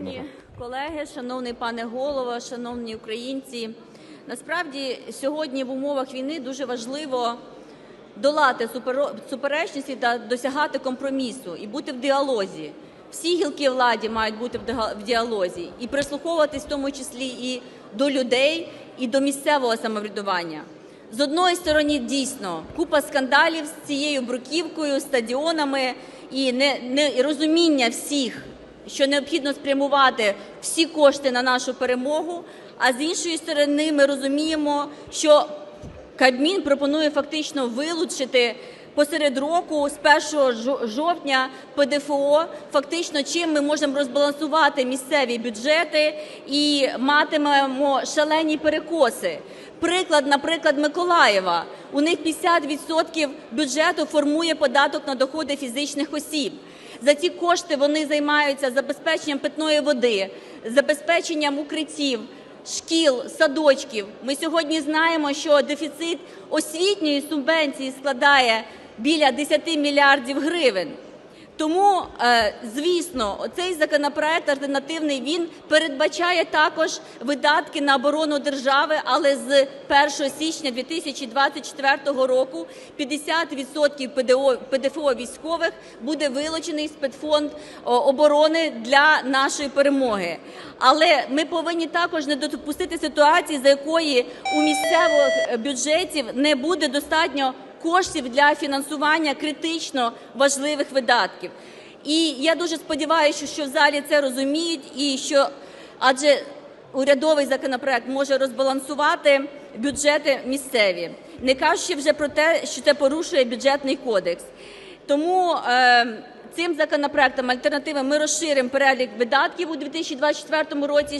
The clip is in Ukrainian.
Шановні колеги, шановний пане голово, шановні українці. Насправді сьогодні в умовах війни дуже важливо долати суперечності та досягати компромісу і бути в діалозі. Всі гілки владі мають бути в діалозі і прислуховуватись в тому числі і до людей, і до місцевого самоврядування. З одної сторони, дійсно, купа скандалів з цією бруківкою, стадіонами і не, не всіх, що необхідно спрямувати всі кошти на нашу перемогу. А з іншої сторони, ми розуміємо, що Кабмін пропонує фактично вилучити посеред року з 1 жовтня ПДФО. Фактично, чим ми можемо розбалансувати місцеві бюджети і матимемо шалені перекоси. Приклад, наприклад, Миколаєва. У них 50% бюджету формує податок на доходи фізичних осіб. За ці кошти вони займаються забезпеченням питної води, забезпеченням укриттів, шкіл, садочків. Ми сьогодні знаємо, що дефіцит освітньої субвенції складає біля 10 мільярдів гривень. Тому, е, звісно, цей законопроект альтернативний він передбачає також видатки на оборону держави, але з 1 січня 2024 року 50% ПДО, ПДФО військових буде вилучений спецфонд оборони для нашої перемоги. Але ми повинні також не допустити ситуації, за якої у місцевих бюджетів не буде достатньо коштів для фінансування критично важливих видатків. І я дуже сподіваюся, що в залі це розуміють, і що адже урядовий законопроект може розбалансувати бюджети місцеві, не кажучи вже про те, що це порушує бюджетний кодекс. Тому е, цим законопроектом альтернативом ми розширимо перелік видатків у 2024 році.